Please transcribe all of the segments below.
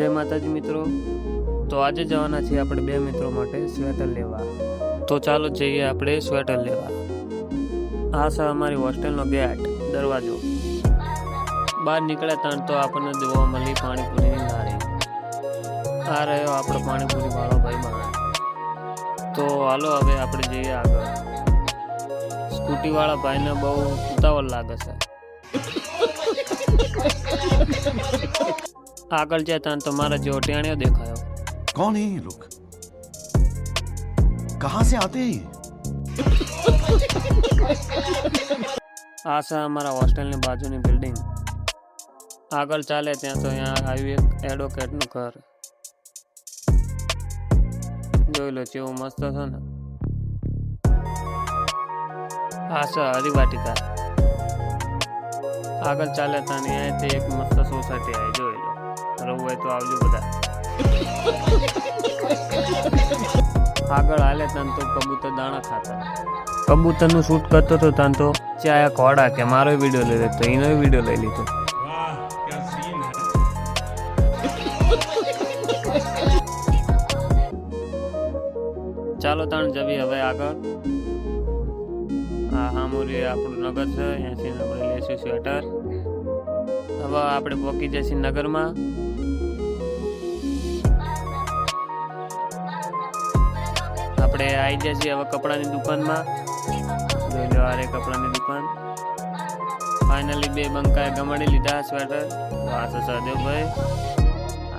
જય માતાજી મિત્રો. તો આજે જવાના છીએ આપણે બે મિત્રો માટે સ્વેટર લેવા. તો ચાલો જઈએ આપણે સ્વેટર લેવા. આ છે અમારી હોસ્ટેલનો ગેટ, દરવાજો. બહાર નીકળ્યા ત્રણ તો આપણને જોવા મળી પાણીપુરીની લારી. આ રહ્યો આપણો પાણીપુરી વાળો ભાઈ બહાર તો હાલો હવે આપણે જઈએ આગળ. સ્કૂટી વાળા ભાઈને બહુ ઉતાવળ લાગે છે. આગળ જતા તો મારા જેવો ટેણિયો દેખાયો कौन है ये लोग कहां से आते हैं ये? આ છે અમારા હોસ્ટેલની બાજુની બિલ્ડિંગ આગળ ચાલે ત્યાં તો અહીંયા આવ્યું એક એડવોકેટનું ઘર જોઈ લો કેવું મસ્ત છે ને આ છે હરિવાટિકા આગળ ચાલે ત્યાં ને અહીંયાથી એક મસ્ત સોસાયટી આવી જોઈ લો લો. રહું હોય તો આવજો બધા. આગળ હાલે તાન તો કબૂતર દાણા ખાતા. કબૂતરનું શૂટ કરતો હતો તાન તો ચાયા ઘોડા કે મારો વીડિયો લઈ લેતો એનો વીડિયો લઈ લીધો. ચાલો તાણ જવી હવે આગળ. આ હામોરી આપણું નગર છે અહીંયાથી આપણે લઈશું સ્વેટર હવે આપણે પહોંચી જઈશું નગરમાં. આપણે આવી ગયા છીએ હવે કપડાની દુકાનમાં. જોઈ કપડાની દુકાન. ફાઇનલી બે બંકાએ ગમાડી લીધા સ્વેટર આશા છે સહદેવભાઈ.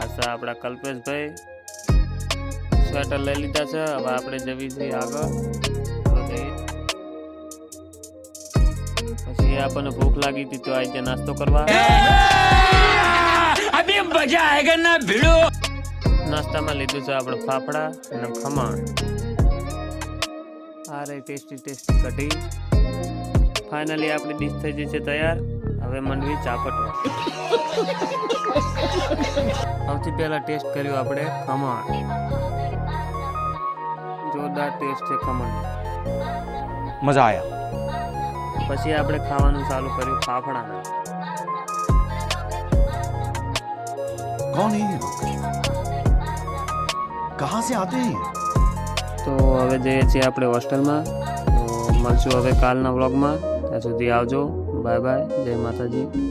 આ આપણા કલ્પેશભાઈ. સ્વેટર લઈ લીધા છે. હવે આપણે જવી છીએ આગળ. પછી આપણને ભૂખ લાગી હતી તો આજે નાસ્તો કરવા. અભી મજા ના ભીડો. નાસ્તામાં લીધું છે આપણે ફાફડા અને ખમણ. આ રહી ટેસ્ટી ટેસ્ટી કઢી ફાઇનલી આપણી ડીશ થઈ જશે તૈયાર હવે મંડવી ચાપટવા સૌથી પહેલા ટેસ્ટ કર્યો આપણે ખમણ જોરદાર ટેસ્ટ છે ખમણ मजा आया પછી આપણે ખાવાનું ચાલુ કર્યું ફાફડાના कौन है ये लोग कहां से आते हैं ये? તો હવે જઈએ છીએ આપણે હોસ્ટેલમાં. તો મળશું હવે કાલના વ્લોગમાં. ત્યાં સુધી આવજો. Bye bye. જય માતાજી.